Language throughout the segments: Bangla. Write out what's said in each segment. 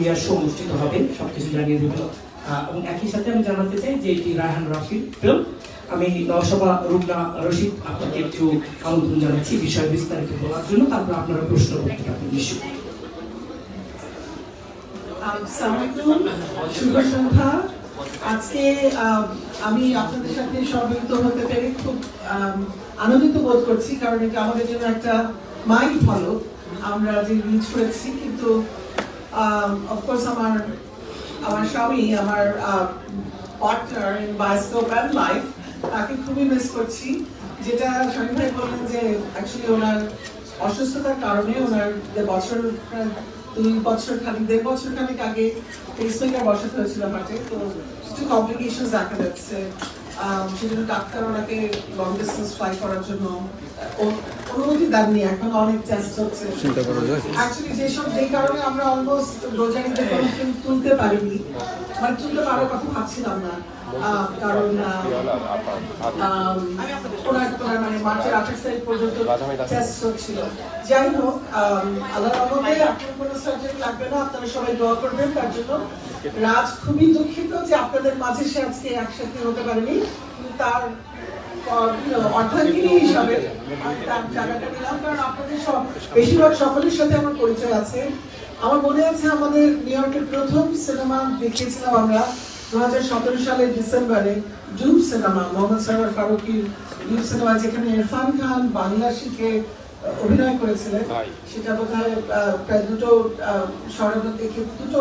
ক্রিয়ার শো অনুষ্ঠিত হবে, সবকিছু জানিয়ে দেব। এবং একই সাথে আমি জানাতে চাই যে এটি রায়হান রাফির ফিল্ম আমি নসভা রুগনা রশিদ আপনাকে একটু আমন্ত্রণ জানাচ্ছি, বিষয় বিস্তারিত বলার জন্য, তারপর আপনারা প্রশ্ন করতে পারবেন শুভ সন্ধ্যা। আজকে, আমি আপনাদের সাথে সম্মিলিত হতে পেরে খুব আনন্দিত বোধ করছি, কারণ এটা আমাদের জন্য একটা মাইল ফলো আমরা যে রিচ করেছি, কিন্তু অফকোর্স আমার স্বামী আমার তাকে খুবই মিস করছি। যেটা স্বামী ভাই বললেন যে অ্যাকচুয়ালি ওনার অসুস্থতার কারণে ওনার বছর, দুই বছর খানিক, দেড় বছর খানিক আগে পেসমেকার বসাতে হয়েছিল হার্টে তো কিছু কমপ্লিকেশন দেখা যাচ্ছে। সেজন্য ডাক্তার ওনাকে লং ডিস্টেন্স ফ্লাই করার জন্য অনুমতি দেননি এখন অনেক টেস্ট হচ্ছে। চিন্তা করা যায়। অ্যাকচুয়ালি যেসব যেই কারণে আমরা অলমোস্ট রোজারিতে কোনো ফিল্ম তুলতে পারিনি মানে তুলতে পারার কথা ভাবছিলাম না। কারণ ওনার মানে মার্চের আঠাশ তারিখ পর্যন্ত টেস্ট হচ্ছিল। যাই হোক আল্লাহ রহমতে আপনার কোনো সার্জারি লাগবে না আপনারা সবাই দোয়া করবেন তার জন্য রাজ খুবই দুঃখিত যে আপনাদের মাঝে সে আজকে একসাথে হতে পারেনি। তার অর্ধাঙ্গিনী হিসাবে তার জায়গাটা নিলাম কারণ আপনাদের সব বেশিরভাগ সকলের সাথে আমার পরিচয় আছে। আমার মনে আছে আমাদের নিউ ইয়র্কের প্রথম সিনেমা দেখিয়েছিলাম আমরা দু হাজার সতেরো সালের ডিসেম্বরে ডুব সিনেমা মোহাম্মদ সরওয়ার ফারুকির ডুব সিনেমা যেখানে ইরফান খান বাংলা শিখে অভিনয় করেছিলেন। সেটা বোধ হয় প্রায় দুটো সরবত দেখে দুটো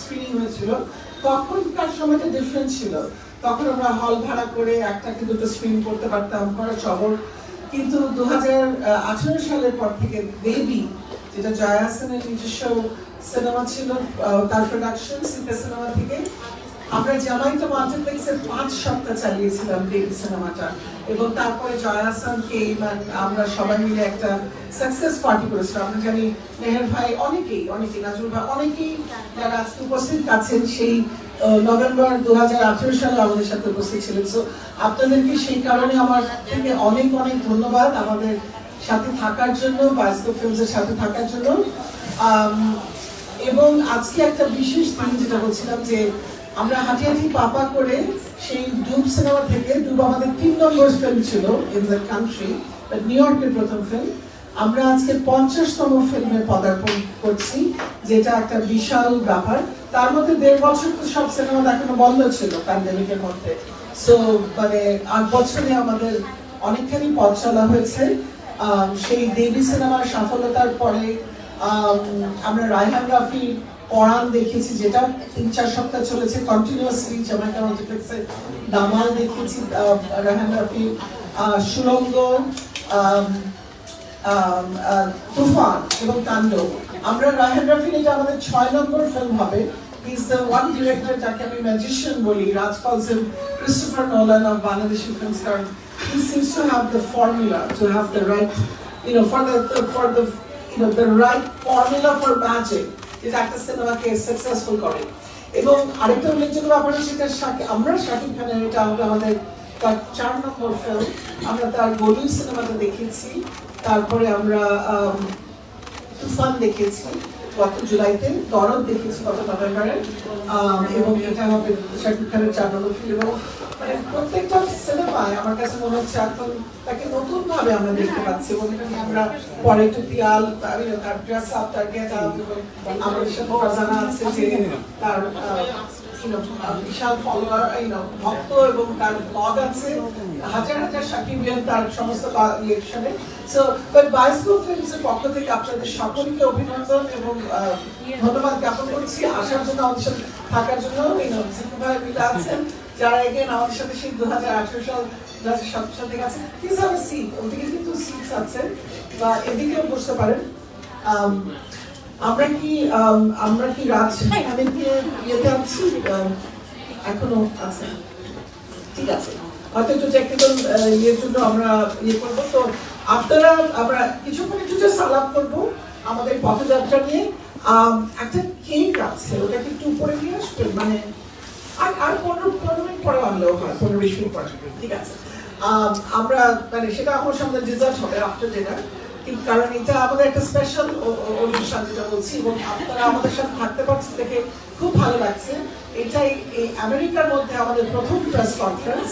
স্ক্রিনিং হয়েছিল। তখনকার সময়টা ডিফারেন্ট ছিল। তখন আমরা হল ভাড়া করে একটাকে দুটো স্ক্রিন করতে পারতাম করা শহর কিন্তু দু সালের পর থেকে বেবি যেটা জয়া হাসানের নিজস্ব সিনেমা ছিল তার প্রোডাকশন সিতে সিনেমা থেকে, আমরা জামাইটা মাল্টিপ্লেক্সের পাঁচ সপ্তাহ চালিয়েছিলাম বেবি সিনেমাটা এবং তারপরে জয়া হাসানকে আমরা সবাই মিলে একটা সাকসেস পার্টি করেছিলাম। আমরা জানি, মেহের ভাই অনেকেই অনেকেই নাজুল ভাই অনেকেই যারা আজকে উপস্থিত আছেন, সেই নভেম্বর দু সালে আমাদের সাথে উপস্থিত ছিলেন। সো আপনাদেরকে সেই কারণে আমার থেকে অনেক অনেক ধন্যবাদ আমাদের সাথে থাকার জন্য বায়োস্কোপ ফিল্মসের সাথে থাকার জন্য। এবং আজকে একটা বিশেষ দিন যেটা বলছিলাম যে, আমরা হাঁটি হাঁটি পাপা করে সেই ডুব সিনেমা থেকে, ডুব আমাদের তিন নম্বর ফিল্ম ছিল ইন দ্য কান্ট্রি নিউ ইয়র্কের প্রথম ফিল্ম আমরা আজকে পঞ্চাশতম ফিল্মে পদার্পণ করছি যেটা একটা বিশাল ব্যাপার। তার মধ্যে দেড় বছর তো সব সিনেমা দেখানো বন্ধ ছিল প্যান্ডেমিকের মধ্যে। সো মানে আট বছরে আমাদের অনেকখানি পথ চলা হয়েছে। সেই দেবী সিনেমার সফলতার পরে আম, আমরা রায়হান রাফি পড়ান দেখেছি যেটা তিন চার সপ্তাহ চলেছে কন্টিনিউয়াসলি জামাইকা মাল্টিপ্লেক্সে দামাল দেখেছি রায়হান রাফি সুরঙ্গ তুফান এবং তাণ্ডব। আমরা রায়হান রাফির এটা আমাদের ছয় নম্বর ফিল্ম হবে। ইজ দ্য ওয়ান ডিরেক্টর যাকে আমি ম্যাজিশিয়ান বলি Raj Christopher Nolan of Bangladeshi films কারণ formula to have the right you know for the, the for the you know the right formula for magic যেটা একটা সিনেমাকে সাকসেসফুল করে। এবং আরেকটা উল্লেখযোগ্য ব্যাপার হচ্ছে আমরা শাকিব খানের এটা আমাদের তার চার নম্বর ফিল্ম আমরা তার গলির সিনেমাটা দেখেছি। তারপরে আমরা তুফান দেখেছি গত জুলাইতে, দরদ দেখেছি গত নভেম্বরে। এবং এটা হবে শাকিব খানের চার নম্বর ফিল্ম এবং মানে প্রত্যেকটা সিনেমায় আমার কাছে মনে হচ্ছে এখন তাকে নতুন ভাবে আমরা দেখতে পাচ্ছি এবং এটা নিয়ে আমরা পরে একটু পিয়াল, তার ড্রেস আপ তার গেট আপ আমাদের সাথে আছে যে তার you know, বিশাল ফলোয়ার ভক্ত এবং তার ব্লগ আছে। হাজার হাজার সাকিবিয়ান তার সমস্ত ইলেকশনে সো বাট বায়োস্কোপ ফিল্মসের পক্ষ থেকে আপনাদের সকলকে অভিনন্দন এবং ধন্যবাদ জ্ঞাপন করছি। আসার জন্য আমাদের সাথে থাকার জন্য you know, ভাই মিলে আছেন যারা এগেন আমাদের সাথে সেই দু হাজার আঠারো সাল দু হাজার সতেরো সাল থেকে আছে প্লিজ হ্যাভ সিট ওদিকে কিন্তু সিটস আছে বা এদিকেও বসতে পারেন। আম, আমরা কি আমরা কি এখনও আছে। ঠিক আছে। টেকনিক্যাল ইয়ের জন্য আমরা ইয়ে করব। তো আপনারা আমরা কিছুক্ষণ আলাপ করব আমাদের পথযাত্রা নিয়ে। একটা কেক আছে ওটাকে একটু উপরে নিয়ে আসবেন? মানে আর আর পনেরো পনেরো মিনিট পরে আনলেও হয় পনেরো বিশ মিনিট পরে। ঠিক আছে। আম, আমরা মানে সেটা আমার সামনে ডিজার্ট হবে আফটার ডিনার কারণ এটা আমাদের একটা স্পেশাল অনুষ্ঠান যেটা বলছি, এবং আপনারা আমাদের সাথে থাকতে পারছেন দেখে খুব ভালো লাগছে। এটাই এই আমেরিকার মধ্যে আমাদের প্রথম press conference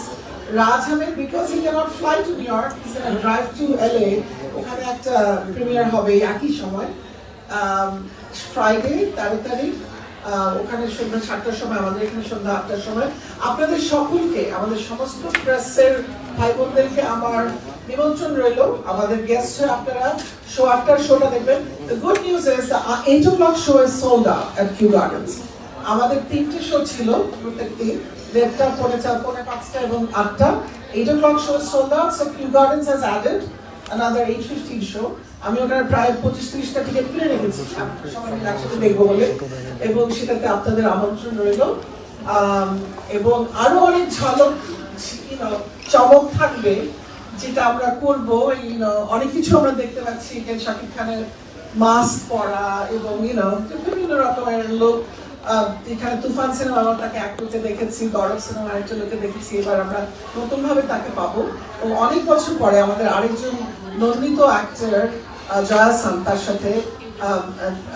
Raj Ahmed because he can't fly to New York is drive to LA ওখানে একটা প্রিমিয়ার হবে একই সময়। ফ্রাইডে তেরো তারিখ ওখানে সন্ধ্যা সাতটার সময়, আমাদের এখানে সন্ধ্যা আটটার সময়। আপনাদের সকলকে, আমাদের সমস্ত প্রেসের ভাই বোনদেরকে আমার নিমন্ত্রণ রইল আমাদের গেস্ট আপনারা শো আটটার শোটা দেখবেন। The good news is eight o'clock show is sold out at Kew Gardens আমাদের তিনটে শো ছিল প্রত্যেক দেড়টা, পৌনে চার, পৌনে পাঁচটা এবং আটটা। Eight o'clock show sold out so Kew Gardens has added another 815 show আমি ওখানে প্রায় পঁচিশ তিরিশটা টিকিট কিনে রেখেছি। সবাই একসাথে দেখব বলে। এবং সেটাতে আপনাদের আমন্ত্রণ রইল। এবং আরও অনেক ঝলক চমক থাকবে। যেটা আমরা করব অনেক কিছু আমরা দেখতে পাচ্ছি শাকিব খানের মাস্ক পরা এবং বিভিন্ন রকমের লোক এখানে তুফান সিনেমা আমরা তাকে এক লোকে দেখেছি, গরম সিনেমা আরেকটা লোকে দেখেছি, এবার আমরা নতুন ভাবে তাকে পাবো। এবং অনেক বছর পরে আমাদের আরেকজন নন্দিত অ্যাক্টর জয়াসান তার সাথে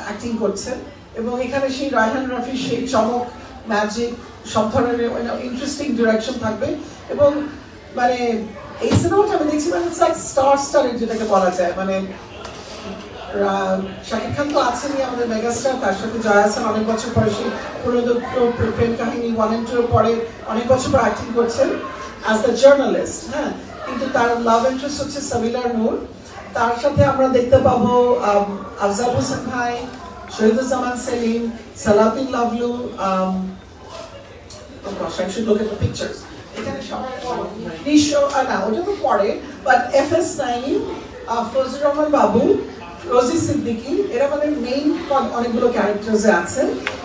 অ্যাক্টিং করছেন। এবং এখানে সেই রায়হান রাফির সেই চমক ম্যাজিক সব ধরনের ইন্টারেস্টিং ডিরেকশন থাকবে। এবং মানে এই সিনেমাটা আমি দেখছি মানে স্টার স্টারের যেটাকে বলা যায়। মানে শাকিব খান তো আছেনই আমাদের মেগাস্টার তার সাথে জয়া হাসান অনেক বছর পরে সেই পুরোদত্ত প্রেম কাহিনী ওয়ান এন্ড টুর পরে অনেক বছর পর অ্যাক্টিং করছেন অ্যাজ দ্য জার্নালিস্ট হ্যাঁ? কিন্তু তার লাভ ইন্টারেস্ট হচ্ছে সাবিলার নূর তার সাথে আমরা দেখতে পাবো আফজাল হোসেন ভাই Shahiduzzaman Selim Salauddin Lovelu um, oh gosh, I. F S nine Rahman Babu, Rosy Siddiqui main অনেকগুলো ক্যারেক্টার্সে আছে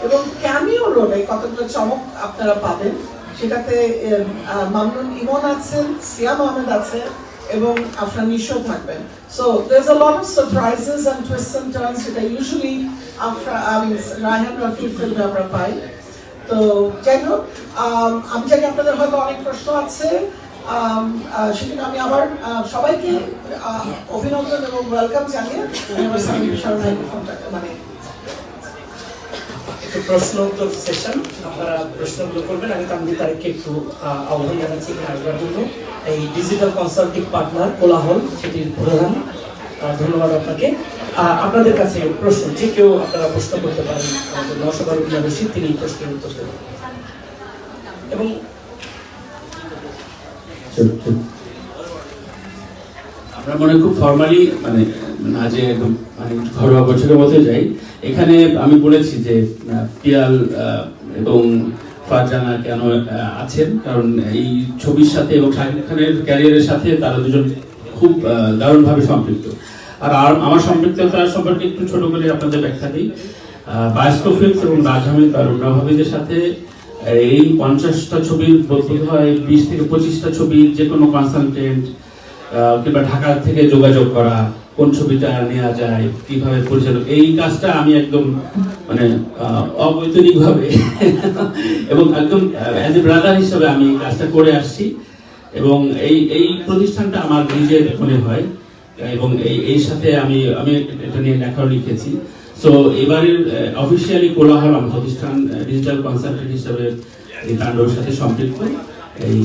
এবং ক্যামিও রোলে কতগুলো চমক আপনারা পাবেন, সেটাতে মামনুন ইমন আছেন, সিয়াম আহমেদ আছে এবং আপনার নিশ্চয় থাকবেন। সো twists and turns, যেটা আপনার রায়হান রফির ফিল্মে আমরা পাই। তো যাই হোক আমি জানি আপনাদের হয়তো অনেক প্রশ্ন আছে। সেজন্য আমি আবার সবাইকে অভিনন্দন এবং ওয়েলকাম জানিয়ে মানে প্রশ্ন উত্তর সেশন আপনারা প্রশ্নগুলো করবেন। আমি তানভীর তারিখকে একটু আহ, আহ্বান জানাচ্ছি এখানে আসবার জন্য। এই ডিজিটাল কনসাল্টিং পার্টনার কোলাহল সেটির প্রধান ধন্যবাদ আপনাকে। আপনাদের কাছে প্রশ্ন, যে কেউ আপনারা প্রশ্ন করতে পারেন, আমাদের রশিদ তিনি প্রশ্নের উত্তর দেবেন। এবং আমরা মনে খুব ফর্মালি মানে না যে একদম মানে ঘরোয়া বছরের মতো যাই। এখানে আমি বলেছি যে পিয়াল এবং ফারজানা কেন আছেন? কারণ এই ছবির সাথে এবং শাকিব খানের ক্যারিয়ারের সাথে তারা দুজন খুব দারুণভাবে সম্পৃক্ত। আর আর আমার সম্পৃক্ততা সম্পর্কে একটু ছোট করে আপনাদের ব্যাখ্যা দিই। বায়োস্কোপ ফিল্মস এবং রাজ আহমেদ বা রুনা সাথে এই পঞ্চাশটা ছবির বলতে হয় বিশ থেকে পঁচিশটা ছবির যে কোনো কনসালটেন্ট কিংবা ঢাকা থেকে যোগাযোগ করা, কোন ছবিটা নেওয়া যায়, কীভাবে পরিচালক, এই কাজটা আমি একদম মানে অবৈতনিকভাবে এবং একদম অ্যাজ এ ব্রাদার হিসেবে আমি কাজটা করে আসছি। এবং এই এই প্রতিষ্ঠানটা আমার নিজের মনে হয়। এবং এই সাথে আমি আমি এটা নিয়ে লেখাও লিখেছি। সো এবারের অফিসিয়ালি কোলাহল আমার প্রতিষ্ঠান ডিজিটাল কনসালটেন্ট হিসেবে এই তাণ্ডবের সাথে সম্পৃক্ত। এই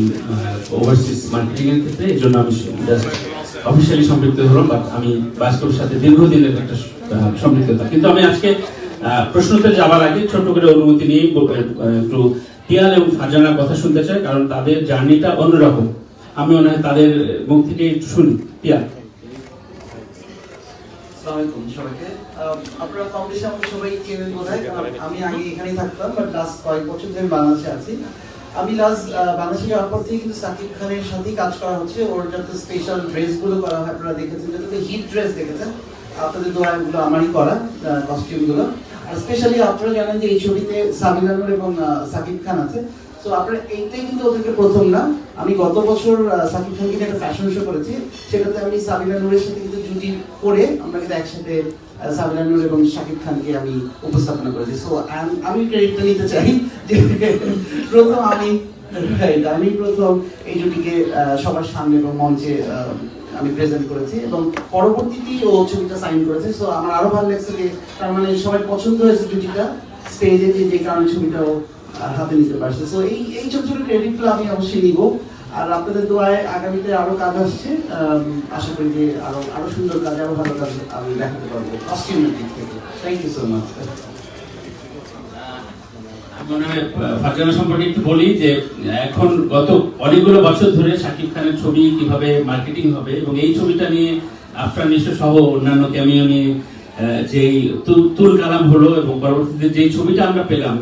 ওভারসিজ মার্কেটিং এর ক্ষেত্রে এই জন্য আমি জাস্ট অফিসিয়ালি সম্পৃক্ত হলাম বাট আমি বাস্তবের সাথে দীর্ঘদিনের একটা সম্পৃক্ততা। কিন্তু আমি আজকে আহ, প্রশ্নোত্তরে যাওয়ার আগে ছোট্ট করে অনুমতি নিয়ে একটু টিয়াল এবং ফারজানার কথা শুনতে চাই কারণ তাদের জার্নিটা অন্যরকম। আমি মনে হয় তাদের মুখ থেকে শুনি। টিয়াল সবাইকে। আপনারা কম বেশি সবাই চেনেন আমি আগে এখানেই থাকতাম বাট লাস্ট কয়েক বছর ধরে বাংলাদেশে আছি। আমি লাস্ট বাংলাদেশে যাওয়ার পর থেকে কিন্তু সাকিব খানের সাথেই কাজ করা হচ্ছে। ওর যাতে স্পেশাল ড্রেসগুলো করা হয়, আপনারা দেখেছেন, যাতে হিট ড্রেস দেখেছেন। আপনাদের দোয়া এগুলো আমারই করা কস্টিউমগুলো আর স্পেশালি আপনারা জানেন যে এই ছবিতে সাবিলানুর এবং সাকিব খান আছে। তো আপনারা এইটাই কিন্তু ওদেরকে প্রথম না। আমি গত বছর সাকিব খানকে একটা ফ্যাশন শো করেছি। সেটাতে আমি সাবিনা নূরের সাথে কিন্তু জুটি করে আমরা কিন্তু একসাথে সাবিনা নূর এবং শাকিব খানকে আমি উপস্থাপনা করেছি। সো আমি ক্রেডিটটা নিতে চাই যে প্রথম আমি আমি প্রথম এই জুটিকে সবার সামনে এবং মঞ্চে আমি প্রেজেন্ট করেছি এবং পরবর্তীতে ও ছবিটা সাইন করেছে। সো আমার আরও ভালো লাগছে যে তার মানে সবাই পছন্দ হয়েছে জুটিটা। স্টেজে যে কারণে ছবিটাও হাতে নিতে পারছে সো এই এই ছোট ছোট ক্রেডিটগুলো আমি অবশ্যই নিব। আর আপনাদের দোয়ায় আগামীতে আরও কাজ আসছে আশা করি যে আরও আরও সুন্দর কাজ, আরও ভালো কাজ আমি দেখাতে পারব কস্টিউমের দিক থেকে। Thank you so much Farzana সম্পর্কে একটু বলি যে, এখন গত অনেকগুলো বছর ধরে শাকিব খানের ছবি কীভাবে মার্কেটিং হবে এবং এই ছবিটা নিয়ে নিশো সহ অন্যান্য ক্যামিও নিয়ে যেই তুল কালাম হলো এবং পরবর্তীতে যেই ছবিটা আমরা পেলাম